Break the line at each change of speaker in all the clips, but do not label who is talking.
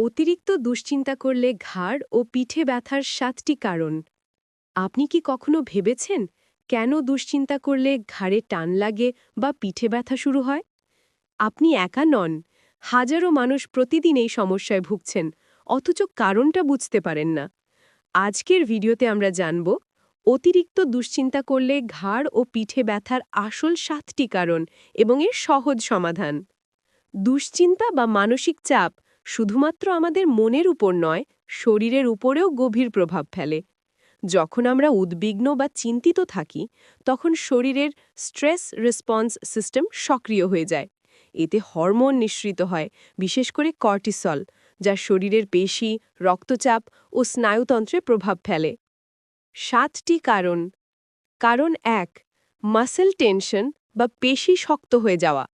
অতিরিক্ত দুশ্চিন্তা করলে ঘাড় ও পিঠে ব্যথার সাতটি কারণ। আপনি কি কখনো ভেবেছেন কেন দুশ্চিন্তা করলে ঘাড়ে টান লাগে বা পিঠে ব্যথা শুরু হয়? আপনি একা নন, হাজারো মানুষ প্রতিদিন এই সমস্যায় ভুগছেন, অথচ কারণটা বুঝতে পারেন না। আজকের ভিডিওতে আমরা জানব, অতিরিক্ত দুশ্চিন্তা করলে ঘাড় ও পিঠে ব্যথার আসল সাতটি কারণ এবং এর সহজ সমাধান। দুশ্চিন্তা বা মানসিক চাপ শুধুমাত্র আমাদের মনের উপর নয়, শরীরের উপরেও গভীর প্রভাব ফেলে। যখন আমরা উদ্বিগ্ন বা চিন্তিত থাকি, তখন শরীরের স্ট্রেস রেসপন্স সিস্টেম সক্রিয় হয়ে যায়। এতে হরমোন নিঃসৃত হয়, বিশেষ করে কর্টিসল, যা শরীরের পেশি, রক্তচাপ ও স্নায়ুতন্ত্রে প্রভাব ফেলে। সাতটি কারণ। কারণ এক মাসেল টেনশন বা পেশি শক্ত হয়ে যাওয়া।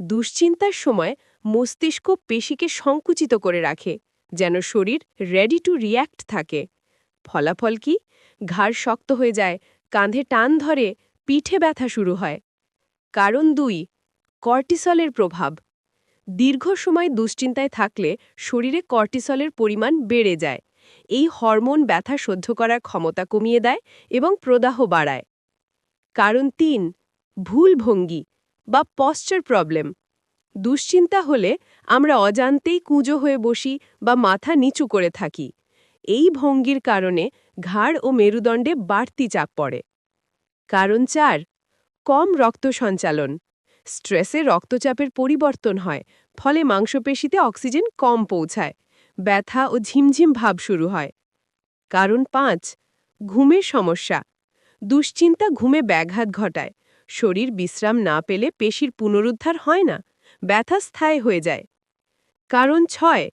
দুশ্চিন্তার সময় মস্তিষ্ক পেশিকে সংকুচিত করে রাখে, যেন শরীর রেডি টু রিয়্যাক্ট থাকে। ফলাফল কি? ঘাড় শক্ত হয়ে যায়, কাঁধে টান ধরে পিঠে ব্যথা শুরু হয়। কারণ দুই, কর্টিসলের প্রভাব। দীর্ঘ সময় দুশ্চিন্তায় থাকলে শরীরে কর্টিসলের পরিমাণ বেড়ে যায়। এই হরমোন ব্যথা সহ্য করার ক্ষমতা কমিয়ে দেয় এবং প্রদাহ বাড়ায়। কারণ তিন, ভুল ভঙ্গি বা পশ্চার প্রবলেম দুশ্চিন্তা হলে আমরা অজান্তেই কুঁজো হয়ে বসি বা মাথা নিচু করে থাকি। এই ভঙ্গির কারণে ঘাড় ও মেরুদণ্ডে বাড়তি চাপ পড়ে। কারণ চার, কম রক্ত সঞ্চালন। স্ট্রেসে রক্তচাপের পরিবর্তন হয়, ফলে মাংসপেশিতে অক্সিজেন কম পৌঁছায়, ব্যথা ও ঝিমঝিম ভাব শুরু হয়। কারণ পাঁচ, ঘুমের সমস্যা। দুশ্চিন্তা ঘুমে ব্যাঘাত ঘটায়, শরীর বিশ্রাম না পেলে পেশির পুনরুদ্ধার হয় না। ব্যথা স্থায়ী হয়ে যায়। কারণ ছয়,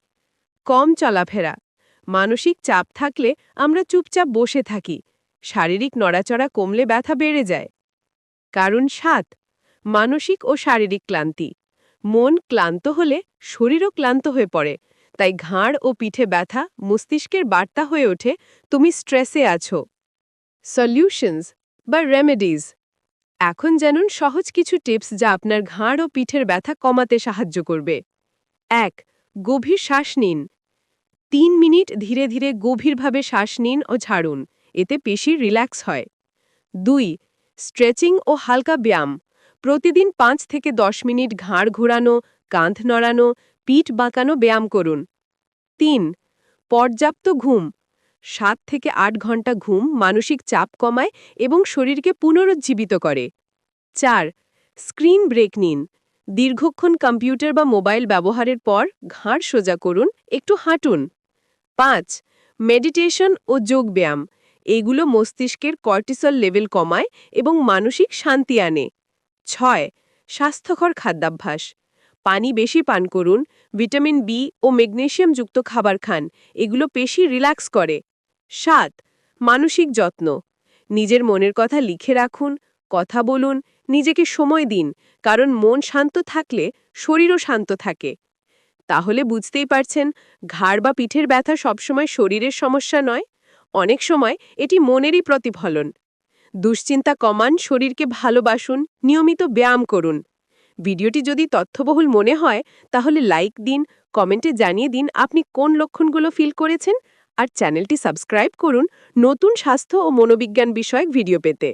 কম চলাফেরা। মানসিক চাপ থাকলে আমরা চুপচাপ বসে থাকি। শারীরিক নড়াচড়া কমলে ব্যথা বেড়ে যায়। কারণ সাত, মানসিক ও শারীরিক ক্লান্তি। মন ক্লান্ত হলে শরীরও ক্লান্ত হয়ে পড়ে। তাই ঘাড় ও পিঠে ব্যথা, মস্তিষ্কের বার্তা হয়ে ওঠে, তুমি স্ট্রেসে আছো। সলিউশনস বা রেমেডিজ এখন জানুন সহজ কিছু টিপস যা আপনার ঘাড় ও পিঠের ব্যথা কমাতে সাহায্য করবে। এক, গভীর শ্বাস নিন। তিন মিনিট ধীরে ধীরে গভীরভাবে শ্বাস নিন ও ছাড়ুন, এতে পেশি রিল্যাক্স হয়। দুই, স্ট্রেচিং ও হালকা ব্যায়াম। প্রতিদিন পাঁচ থেকে দশ মিনিট ঘাড় ঘোরানো, কাঁধ নড়ানো, পিঠ বাঁকানো ব্যায়াম করুন। তিন, পর্যাপ্ত ঘুম। সাত থেকে আট ঘণ্টা ঘুম মানসিক চাপ কমায় এবং শরীরকে পুনরুজ্জীবিত করে। চার, স্ক্রিন ব্রেক নিন। দীর্ঘক্ষণ কম্পিউটার বা মোবাইল ব্যবহারের পর ঘাড় সোজা করুন, একটু হাঁটুন। পাঁচ, মেডিটেশন ও যোগব্যায়াম এগুলো মস্তিষ্কের কর্টিসল লেভেল কমায় এবং মানসিক শান্তি আনে। ছয়, স্বাস্থ্যকর খাদ্যাভ্যাস। পানি বেশি পান করুন, ভিটামিন বি ও ম্যাগনেশিয়ামযুক্ত খাবার খান, এগুলো পেশি রিল্যাক্স করে। সাত, মানসিক যত্ন। নিজের মনের কথা লিখে রাখুন, কথা বলুন, নিজেকে সময় দিন, কারণ মন শান্ত থাকলে শরীরও শান্ত থাকে। তাহলে বুঝতেই পারছেন, ঘাড় বা পিঠের ব্যথা সবসময় শরীরের সমস্যা নয়, অনেক সময় এটি মনেরই প্রতিফলন। দুশ্চিন্তা কমান, শরীরকে ভালোবাসুন, নিয়মিত ব্যায়াম করুন। ভিডিওটি যদি তথ্যবহুল মনে হয়, তাহলে লাইক দিন কমেন্টে জানিয়ে দিন আপনি কোন লক্ষণগুলো ফিল করেছেন, আর চ্যানেলটি সাবস্ক্রাইব করুন নতুন স্বাস্থ্য ও মনোবিজ্ঞান বিষয়ক ভিডিও পেতে।